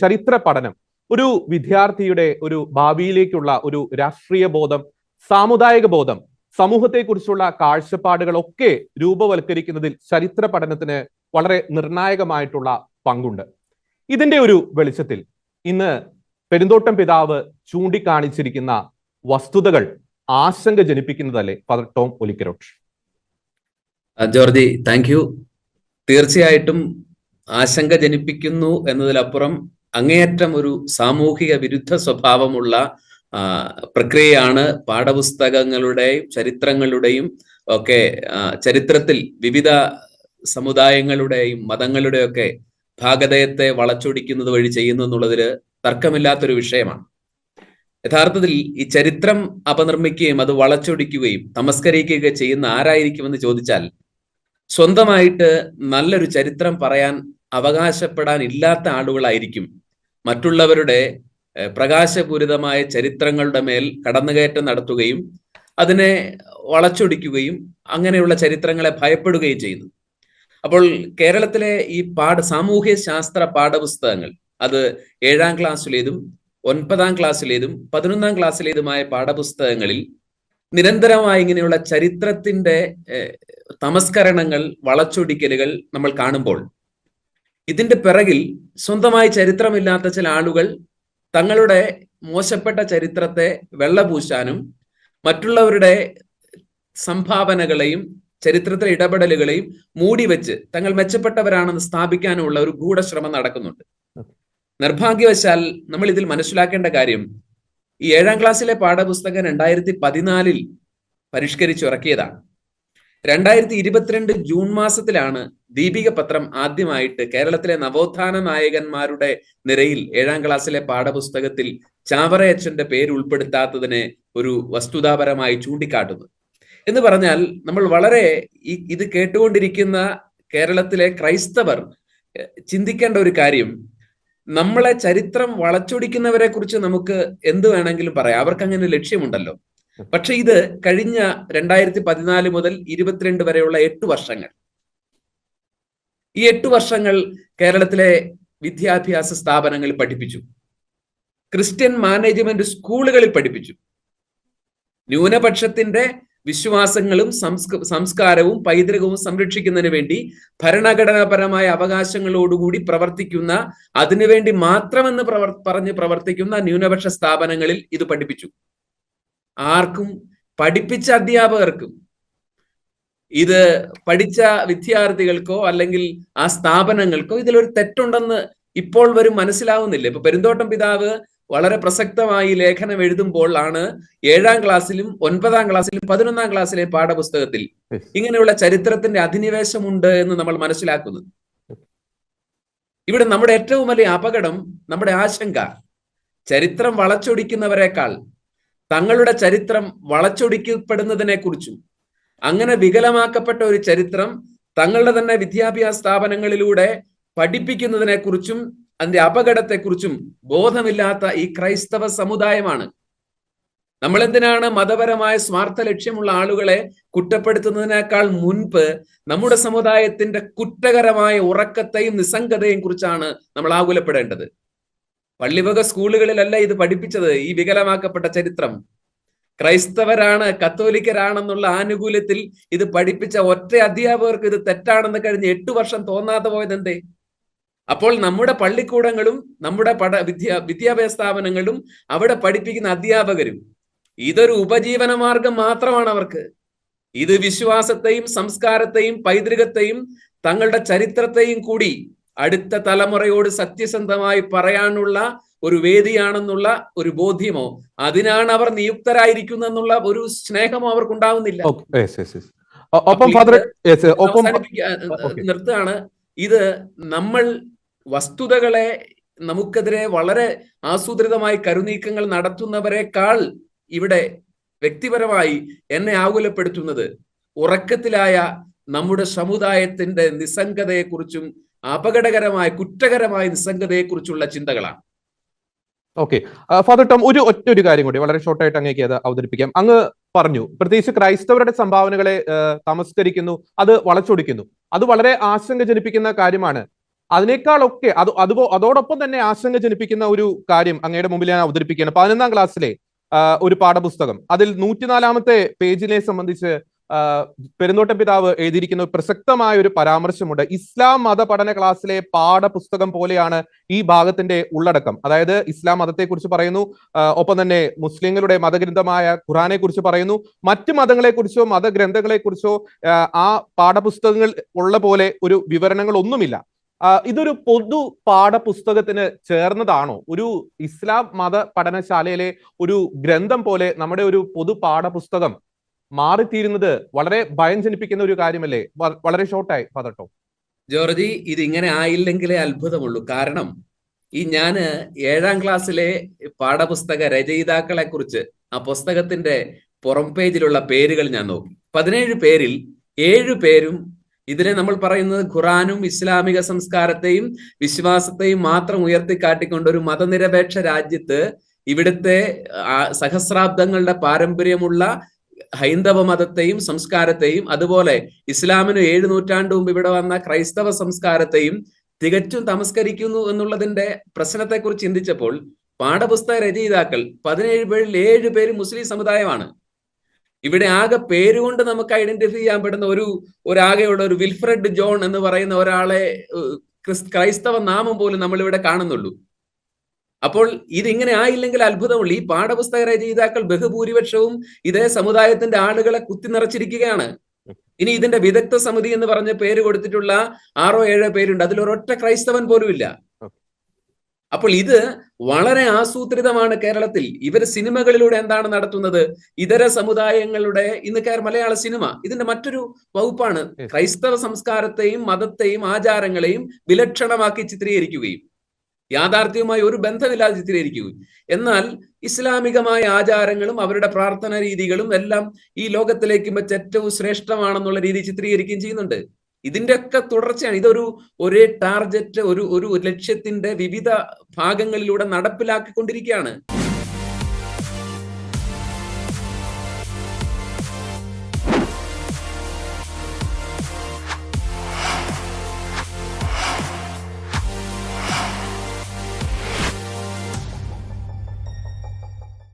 ചരിത്ര പഠനം ഒരു വിദ്യാർത്ഥിയുടെ ഒരു ഭാവിയിലേക്കുള്ള ഒരു രാഷ്ട്രീയ ബോധം സാമുദായിക ബോധം സമൂഹത്തെക്കുറിച്ചുള്ള കാഴ്ചപ്പാടുകളൊക്കെ രൂപവൽക്കരിക്കുന്നതിൽ ചരിത്ര പഠനത്തിന് വളരെ നിർണായകമായിട്ടുള്ള പങ്കുണ്ട്. ഇതിന്റെ ഒരു വെളിച്ചത്തിൽ ഇന്ന് പെരുന്തോട്ടം പിതാവ് ചൂണ്ടിക്കാണിച്ചിരിക്കുന്ന വസ്തുതകൾ ആശങ്ക ജനിപ്പിക്കുന്നതല്ലേ father Tom George thank you. തീർച്ചയായിട്ടും ആശങ്ക ജനിപ്പിക്കുന്നു എന്നതിലപ്പുറം അങ്ങേയറ്റം ഒരു സാമൂഹിക വിരുദ്ധ സ്വഭാവമുള്ള പ്രക്രിയയാണ് പാഠപുസ്തകങ്ങളുടെയും ചരിത്രങ്ങളുടെയും ഒക്കെ ചരിത്രത്തിൽ വിവിധ സമുദായങ്ങളുടെയും മതങ്ങളുടെയൊക്കെ ഭാഗതയത്തെ വളച്ചൊടിക്കുന്നത് വഴി ചെയ്യുന്നു എന്നുള്ളതിൽ തർക്കമില്ലാത്തൊരു വിഷയമാണ്. യഥാർത്ഥത്തിൽ ഈ ചരിത്രം അപനിർമ്മിക്കുകയും അത് വളച്ചൊടിക്കുകയും തമസ്കരിക്കുകയും ചെയ്യുന്ന ആരായിരിക്കുമെന്ന് ചോദിച്ചാൽ സ്വന്തമായിട്ട് നല്ലൊരു ചരിത്രം പറയാൻ അവകാശപ്പെടാൻ ഇല്ലാത്ത ആളുകളായിരിക്കും മറ്റുള്ളവരുടെ പ്രകാശപൂരിതമായ ചരിത്രങ്ങളുടെ മേൽ കടന്നുകയറ്റം നടത്തുകയും അതിനെ വളച്ചൊടിക്കുകയും അങ്ങനെയുള്ള ചരിത്രങ്ങളെ ഭയപ്പെടുകയും ചെയ്തു. അപ്പോൾ കേരളത്തിലെ ഈ പാഠ സാമൂഹ്യ ശാസ്ത്ര പാഠപുസ്തകങ്ങൾ അത് ഏഴാം ക്ലാസ്സിലേതും ഒൻപതാം ക്ലാസ്സിലേതും പതിനൊന്നാം ക്ലാസ്സിലേതുമായ പാഠപുസ്തകങ്ങളിൽ നിരന്തരമായി ഇങ്ങനെയുള്ള ചരിത്രത്തിന്റെ തമസ്കരണങ്ങൾ വളച്ചൊടിക്കലുകൾ നമ്മൾ കാണുമ്പോൾ ഇതിന്റെ പിറകിൽ സ്വന്തമായി ചരിത്രമില്ലാത്ത ചില ആളുകൾ തങ്ങളുടെ മോശപ്പെട്ട ചരിത്രത്തെ വെള്ളപൂശാനും മറ്റുള്ളവരുടെ സംഭാവനകളെയും ചരിത്രത്തിലെ ഇടപെടലുകളെയും മൂടി വെച്ച് തങ്ങൾ മെച്ചപ്പെട്ടവരാണെന്ന് സ്ഥാപിക്കാനുമുള്ള ഒരു ഗൂഢശ്രമം നടക്കുന്നുണ്ട്. നിർഭാഗ്യവശാൽ നമ്മൾ ഇതിൽ മനസ്സിലാക്കേണ്ട കാര്യം ഈ ഏഴാം ക്ലാസ്സിലെ പാഠപുസ്തകം രണ്ടായിരത്തി പതിനാലിൽ പരിഷ്കരിച്ചിറക്കിയതാണ്. രണ്ടായിരത്തി ഇരുപത്തിരണ്ട് ജൂൺ മാസത്തിലാണ് ദീപിക പത്രം ആദ്യമായിട്ട് കേരളത്തിലെ നവോത്ഥാന നായകന്മാരുടെ നിരയിൽ ഏഴാം ക്ലാസ്സിലെ പാഠപുസ്തകത്തിൽ ചാവറയച്ചന്റെ പേര് ഉൾപ്പെടുത്താത്തതിനെ ഒരു വസ്തുതാപരമായി ചൂണ്ടിക്കാട്ടുന്നത് എന്ന് പറഞ്ഞാൽ നമ്മൾ വളരെ ഇത് കേട്ടുകൊണ്ടിരിക്കുന്ന കേരളത്തിലെ ക്രൈസ്തവർ ചിന്തിക്കേണ്ട ഒരു കാര്യം. നമ്മളെ ചരിത്രം വളച്ചൊടിക്കുന്നവരെ കുറിച്ച് നമുക്ക് എന്ത് വേണമെങ്കിലും പറയാം. അവർക്ക് അങ്ങനെ ലക്ഷ്യമുണ്ടല്ലോ. പക്ഷെ ഇത് കഴിഞ്ഞ രണ്ടായിരത്തി പതിനാല് മുതൽ ഇരുപത്തിരണ്ട് വരെയുള്ള എട്ട് വർഷങ്ങൾ. ഈ എട്ട് വർഷങ്ങൾ കേരളത്തിലെ വിദ്യാഭ്യാസ സ്ഥാപനങ്ങളിൽ പഠിപ്പിച്ചു. ക്രിസ്ത്യൻ മാനേജ്മെന്റ് സ്കൂളുകളിൽ പഠിപ്പിച്ചു. ന്യൂനപക്ഷത്തിന്റെ വിശ്വാസങ്ങളും സംസ്കാരവും പൈതൃകവും സംരക്ഷിക്കുന്നതിന് വേണ്ടി ഭരണഘടനാപരമായ അവകാശങ്ങളോടുകൂടി പ്രവർത്തിക്കുന്ന അതിനുവേണ്ടി മാത്രമെന്ന് പ്രവർ പറഞ്ഞ് പ്രവർത്തിക്കുന്ന ന്യൂനപക്ഷ സ്ഥാപനങ്ങളിൽ ഇത് പഠിപ്പിച്ചു. ആർക്കും പഠിപ്പിച്ച അധ്യാപകർക്കും ഇത് പഠിച്ച വിദ്യാർത്ഥികൾക്കോ അല്ലെങ്കിൽ ആ സ്ഥാപനങ്ങൾക്കോ ഇതിലൊരു തെറ്റുണ്ടെന്ന് ഇപ്പോൾ വരും മനസ്സിലാവുന്നില്ല. ഇപ്പൊ പെരുന്തോട്ടം പിതാവ് വളരെ പ്രസക്തമായി ലേഖനം എഴുതുമ്പോൾ ആണ് ഏഴാം ക്ലാസ്സിലും ഒൻപതാം ക്ലാസ്സിലും പതിനൊന്നാം ക്ലാസ്സിലെ പാഠപുസ്തകത്തിൽ ഇങ്ങനെയുള്ള ചരിത്രത്തിന്റെ അധിനിവേശമുണ്ട് എന്ന് നമ്മൾ മനസ്സിലാക്കുന്നത് ഇവിടെ നമ്മുടെ ഏറ്റവും വലിയ അപകടം നമ്മുടെ ആശങ്ക ചരിത്രം വളച്ചൊടിക്കുന്നവരെക്കാൾ തങ്ങളുടെ ചരിത്രം വളച്ചൊടിക്കപ്പെടുന്നതിനെ കുറിച്ചും അങ്ങനെ വികലമാക്കപ്പെട്ട ഒരു ചരിത്രം തങ്ങളുടെ തന്നെ വിദ്യാഭ്യാസ സ്ഥാപനങ്ങളിലൂടെ പഠിപ്പിക്കുന്നതിനെ കുറിച്ചും അതിന്റെ അപകടത്തെക്കുറിച്ചും ബോധമില്ലാത്ത ഈ ക്രൈസ്തവ സമുദായമാണ്. നമ്മൾ എന്തിനാണ് മതപരമായ സ്വാർത്ഥ ലക്ഷ്യമുള്ള ആളുകളെ കുറ്റപ്പെടുത്തുന്നതിനേക്കാൾ മുൻപ് നമ്മുടെ സമുദായത്തിന്റെ കുറ്റകരമായ ഉറക്കത്തെയും നിസ്സംഗതയും കുറിച്ചാണ് നമ്മൾ ആകുലപ്പെടേണ്ടത്? പള്ളിവക സ്കൂളുകളിലല്ല ഇത് പഠിപ്പിച്ചത് ഈ വികലമാക്കപ്പെട്ട ചരിത്രം. ക്രൈസ്തവരാണ് കത്തോലിക്കരാണെന്നുള്ള ആനുകൂല്യത്തിൽ ഇത് പഠിപ്പിച്ച ഒറ്റ അധ്യാപകർക്ക് ഇത് തെറ്റാണെന്ന് കഴിഞ്ഞ് എട്ടു വർഷം തോന്നാതെ പോയതെന്തേ? അപ്പോൾ നമ്മുടെ പള്ളിക്കൂടങ്ങളും നമ്മുടെ പഠ വിദ്യാ വിദ്യാഭ്യാസ സ്ഥാപനങ്ങളും അവിടെ പഠിപ്പിക്കുന്ന അധ്യാപകരും ഇതൊരു ഉപജീവന മാർഗം മാത്രമാണ് അവർക്ക്. ഇത് വിശ്വാസത്തെയും സംസ്കാരത്തെയും പൈതൃകത്തെയും തങ്ങളുടെ ചരിത്രത്തെയും കൂടി അടുത്ത തലമുറയോട് സത്യസന്ധമായി പറയാനുള്ള ഒരു വേദിയാണെന്നുള്ള ഒരു ബോധ്യമോ അതിനാണ് അവർ നിയുക്തരായിരിക്കുന്നെന്നുള്ള ഒരു സ്നേഹമോ അവർക്ക് അവർക്കുണ്ടാവുന്നില്ല നിർത്താണ് ഇത് നമ്മൾ വസ്തുതകളെ നമുക്കെതിരെ വളരെ ആസൂത്രിതമായി കരുനീക്കങ്ങൾ നടത്തുന്നവരെക്കാൾ ഇവിടെ വ്യക്തിപരമായി എന്നെ ആകുലപ്പെടുത്തുന്നത് ഉറക്കത്തിലായ നമ്മുടെ സമുദായത്തിന്റെ നിസ്സംഗതയെക്കുറിച്ചും അപകടകരമായ കുറ്റകരമായ നിസ്സംഗതയെക്കുറിച്ചുള്ള ചിന്തകളാണ്. ഓക്കെ. ഫാദർ ടോം ഒരു ഒറ്റ ഒരു കാര്യം കൂടി വളരെ ഷോർട്ടായിട്ട് അങ്ങേക്ക് അത് അവതരിപ്പിക്കാം. അങ്ങ് പറഞ്ഞു പ്രത്യേകിച്ച് ക്രൈസ്തവരുടെ സംഭാവനകളെ തമസ്കരിക്കുന്നു അത് വളച്ചൊടിക്കുന്നു. അത് വളരെ ആശങ്ക ജനിപ്പിക്കുന്ന കാര്യമാണ്. അതിനേക്കാളൊക്കെ അത് അത് അതോടൊപ്പം തന്നെ ആശങ്ക ജനിപ്പിക്കുന്ന ഒരു കാര്യം അങ്ങയുടെ മുമ്പിൽ ഞാൻ അവതരിപ്പിക്കുകയാണ്. പതിനൊന്നാം ക്ലാസ്സിലെ ഒരു പാഠപുസ്തകം. അതിൽ നൂറ്റിനാലാമത്തെ പേജിനെ സംബന്ധിച്ച് ആ, പെരുന്തോട്ടം പിതാവ് എഴുതിയിരിക്കുന്ന പ്രസക്തമായ ഒരു പരാമർശമുണ്ട്. ഇസ്ലാം മത പഠന ക്ലാസ്സിലെ പാഠപുസ്തകം പോലെയാണ് ഈ ഭാഗത്തിന്റെ ഉള്ളടക്കം. അതായത് ഇസ്ലാം മതത്തെക്കുറിച്ച് പറയുന്നു ഒപ്പം തന്നെ മുസ്ലിങ്ങളുടെ മതഗ്രന്ഥമായ ഖുറാനെ കുറിച്ച് പറയുന്നു. മറ്റു മതങ്ങളെക്കുറിച്ചോ മതഗ്രന്ഥങ്ങളെക്കുറിച്ചോ മതഗ്രന്ഥങ്ങളെ കുറിച്ചോ ആ പാഠപുസ്തകങ്ങൾ ഉള്ള പോലെ ഒരു വിവരണങ്ങൾ ഒന്നുമില്ല ഇതൊരു പൊതു പാഠപുസ്തകത്തിന് ചേർന്നതാണോ? ഒരു ഇസ്ലാം മത പഠനശാലയിലെ ഒരു ഗ്രന്ഥം പോലെ നമ്മുടെ ഒരു പൊതു പാഠപുസ്തകം മാറിത്തീരുന്നത് വളരെ ഭയം ജനിപ്പിക്കുന്ന ഒരു കാര്യമല്ലേ? വളരെ ഷോർട്ടായി ഫാദർ ടോം ജോർജി ഇതിങ്ങനെ ആയില്ലെങ്കിലേ അത്ഭുതമുള്ളൂ. കാരണം ഈ ഞാൻ ഏഴാം ക്ലാസ്സിലെ പാഠപുസ്തക രചയിതാക്കളെ കുറിച്ച് ആ പുസ്തകത്തിന്റെ പുറം പേജിലുള്ള പേരുകൾ ഞാൻ നോക്കി. പതിനേഴ് പേരിൽ ഏഴു പേരും ഇതിനെ നമ്മൾ പറയുന്നത് ഖുറാനും ഇസ്ലാമിക സംസ്കാരത്തെയും വിശ്വാസത്തെയും മാത്രം ഉയർത്തിക്കാട്ടിക്കൊണ്ട് ഒരു മതനിരപേക്ഷ രാജ്യത്ത് ഇവിടുത്തെ സഹസ്രാബ്ദങ്ങളുടെ പാരമ്പര്യമുള്ള ഹൈന്ദവ മതത്തെയും സംസ്കാരത്തെയും അതുപോലെ ഇസ്ലാമിന് ഏഴ് നൂറ്റാണ്ട് മുമ്പ് ഇവിടെ വന്ന ക്രൈസ്തവ സംസ്കാരത്തെയും തികച്ചും തമസ്കരിക്കുന്നു എന്നുള്ളതിന്റെ പ്രശ്നത്തെക്കുറിച്ച് ചിന്തിച്ചപ്പോൾ പാഠപുസ്തക രചയിതാക്കൾ പതിനേഴ് പേരിൽ ഏഴ് പേര് മുസ്ലിം സമുദായമാണ്. ഇവിടെ ആകെ പേരുകൊണ്ട് നമുക്ക് ഐഡന്റിഫൈ ചെയ്യാൻ പറ്റുന്ന ഒരു ഒരാകെയുള്ള ഒരു വിൽഫ്രഡ് ജോൺ എന്ന് പറയുന്ന ഒരാളെ ക്രിസ്- ക്രൈസ്തവ നാമം പോലും നമ്മൾ ഇവിടെ കാണുന്നുള്ളൂ. അപ്പോൾ ഇതിങ്ങനെ ആയില്ലെങ്കിൽ അത്ഭുതമുള്ളൂ. ഈ പാഠപുസ്തക രചയിതാക്കൾ ബഹുഭൂരിപക്ഷവും ഇതേ സമുദായത്തിന്റെ ആളുകളെ കുത്തി നിറച്ചിരിക്കുകയാണ്. ഇനി ഇതിന്റെ വിദഗ്ധ സമിതി എന്ന് പറഞ്ഞ പേര് കൊടുത്തിട്ടുള്ള ആറോ ഏഴോ പേരുണ്ട്. അതിൽ ഒരൊറ്റ ക്രൈസ്തവൻ പോലും ഇല്ല അപ്പോൾ ഇത് വളരെ ആസൂത്രിതമാണ് കേരളത്തിൽ. ഇവർ സിനിമകളിലൂടെ എന്താണ് നടത്തുന്നത്? ഇതര സമുദായങ്ങളുടെ ഇന്ന് കേര മലയാള സിനിമ ഇതിന്റെ മറ്റൊരു വകുപ്പാണ്. ക്രൈസ്തവ സംസ്കാരത്തെയും മതത്തെയും ആചാരങ്ങളെയും വിലക്ഷണമാക്കി ചിത്രീകരിക്കുകയും. യാഥാർത്ഥ്യവുമായി ഒരു ബന്ധമില്ലാതെ ചിത്രീകരിക്കുകയും. എന്നാൽ ഇസ്ലാമികമായ ആചാരങ്ങളും അവരുടെ പ്രാർത്ഥന രീതികളും എല്ലാം ഈ ലോകത്തിലേക്ക് വെച്ച് ഏറ്റവും ശ്രേഷ്ഠമാണെന്നുള്ള രീതി ചിത്രീകരിക്കുകയും ചെയ്യുന്നുണ്ട്. ഇതിന്റെ ഒക്കെ തുടർച്ചയാണ്. ഇതൊരു ഒരേ ടാർഗറ്റ് ഒരു ഒരു ലക്ഷ്യത്തിന്റെ വിവിധ ഭാഗങ്ങളിലൂടെ നടപ്പിലാക്കിക്കൊണ്ടിരിക്കുകയാണ്.